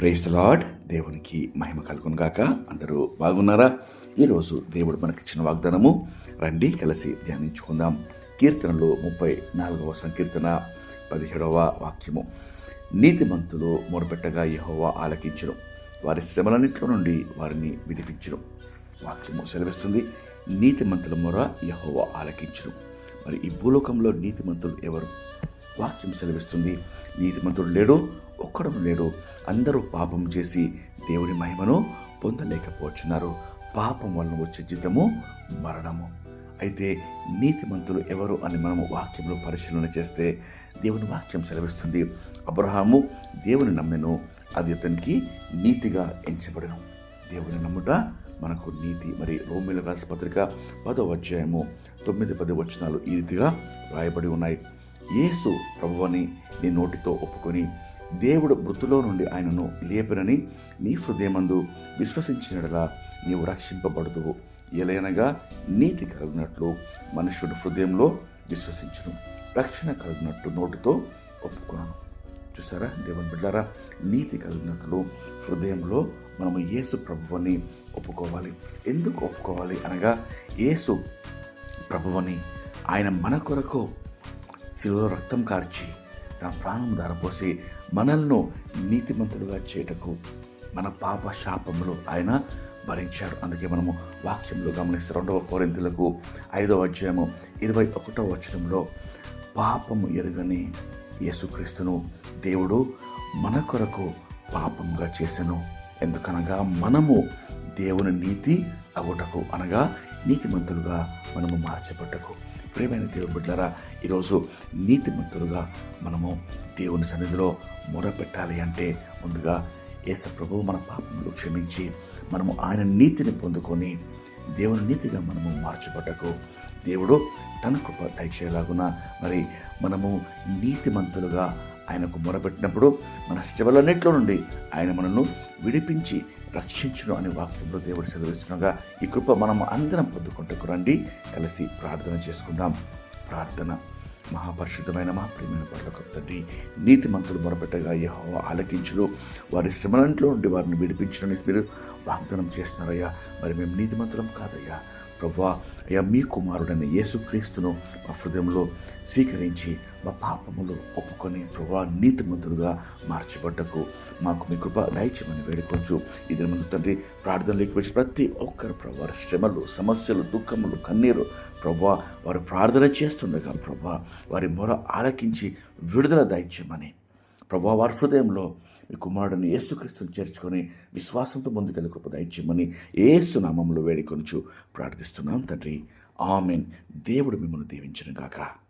Praise lord. దేవునికి మహిమ కలుగును గాక. అందరూ బాగున్నారా? ఈరోజు దేవుడు మనకిచ్చిన వాగ్దానము రండి కలిసి ధ్యానించుకుందాం. కీర్తనలు ముప్పై నాలుగవ సంకీర్తన పదిహేడవ వాక్యము. నీతిమంతులు మొరపెట్టగా యహోవా ఆలకించడం వారి శ్రమలన్నింటిలో నుండి వారిని విడిపించడం వాక్యము సెలవిస్తుంది. నీతిమంతుల మొర యహోవా ఆలకించడం మరి ఈ భూలోకంలో నీతిమంతులు ఎవరు? వాక్యం సెలవిస్తుంది నీతిమంతుడు లేడు ఒక్కడు లేడు. అందరూ పాపం చేసి దేవుని మహిమను పొందలేకపోతున్నారు పాపం వలన వచ్చే జీతము మరణము. అయితే నీతిమంతులు ఎవరు అని మనము వాక్యంలో పరిశీలన చేస్తే దేవుని వాక్యం సెలవిస్తుంది. అబ్రహాము దేవుని నమ్మెను అది అతనికి నీతిగా ఎంచబడను. దేవుని నమ్ముట మనకు నీతి మరి రోమిల రాసి పత్రిక పదో అధ్యాయము తొమ్మిది పది వచనాలు ఈ రీతిగా రాయబడి ఉన్నాయి. యేసు ప్రభువని నీ నోటితో ఒప్పుకొని దేవుడు మృతులో నుండి ఆయనను లేపినని నీ హృదయమందు విశ్వసించినడలా నీవు రక్షింపబడుతువు ఎలయనగా నీతి కలిగినట్లు మనుషుడు హృదయంలో విశ్వసించును. రక్షణ కలిగినట్టు నోటితో ఒప్పుకున్నాను చూసారా? దేవుని బిడ్డారా నీతి కలిగినట్లు హృదయంలో మనము యేసు ప్రభువుని ఒప్పుకోవాలి. ఎందుకు ఒప్పుకోవాలి అనగా యేసు ప్రభువుని ఆయన మన కొరకు శిలువలో రక్తం కార్చి తన ప్రాణం ధారపోసి మనల్ని నీతిమంతులుగా చేయటకు మన పాప శాపములు ఆయన భరించారు అందుకే మనము వాక్యంలో గమనిస్తే రెండవ కోరింతలకు ఐదవ అధ్యాయము ఇరవై ఒకటవ వచనంలో పాపము ఎరుగని యేసుక్రీస్తును దేవుడు మన కొరకు పాపంగా చేశాను. ఎందుకనగా మనము దేవుని నీతి అగుటకు అనగా నీతిమంతులుగా మనము మార్చబట్టకు ప్రేమైన దేవుని బిడ్డలారా ఈరోజు నీతిమంతులుగా మనము దేవుని సన్నిధిలో మొరపెట్టాలి అంటే ముందుగా యేస ప్రభు మన పాపములు క్షమించి మనము ఆయన నీతిని పొందుకొని దేవుని నీతిగా మనము మార్చబట్టకు దేవుడు తన కృప దయచేయలాగున మరి మనము నీతిమంతులుగా ఆయనకు మొరపెట్టినప్పుడు మన శివలన్నింటిలో నుండి ఆయన మనను విడిపించి రక్షించును అనే వాక్యంలో దేవుడు సెలవిస్తుండగా ఈ కృప మనం అందరం పొద్దుకుంటకు రండి. కలిసి ప్రార్థన చేసుకుందాం. ప్రార్థన. మహాపరిశుద్ధమైన మా ప్రియమైన పర్లకు తండ్రి నీతిమంతులు మొరపెట్టగా యహో ఆలకించులు వారి శ్రమలంట్లో నుండి వారిని విడిపించడానికి మీరు వాగ్దానం చేస్తున్నారయ్యా. మరి మేము నీతిమంతులం కాదయ్యా. ప్రభా అయ్యా మీ కుమారుడైన యేసుక్రీస్తును మా హృదయంలో స్వీకరించి మా పాపములు ఒప్పుకొని ప్రభా నీతిమంతులుగా మార్చబడ్డకు మాకు మీ కృప దయచేయమని వేడుకోవచ్చు ఇది ముందు తండ్రి ప్రార్థనలోకి వచ్చి ప్రతి ఒక్కరు ప్రభా శ్రమలు సమస్యలు దుఃఖములు కన్నీరు ప్రభా వారు ప్రార్థన చేస్తుండగా ప్రభా వారి మొర ఆలకించి విడుదల దయచేయమని ప్రభా వారి హృదయంలో మీ కుమారుడిని యేసుక్రీస్తుని చేర్చుకొని విశ్వాసంతో ముందుకెళ్ళి కృప దయచేయమని ఏసు నామంలో వేడుకొనుచు ప్రార్థిస్తున్నాం తండ్రి. ఆమెన్. దేవుడు మిమ్మల్ని దీవించను గాక.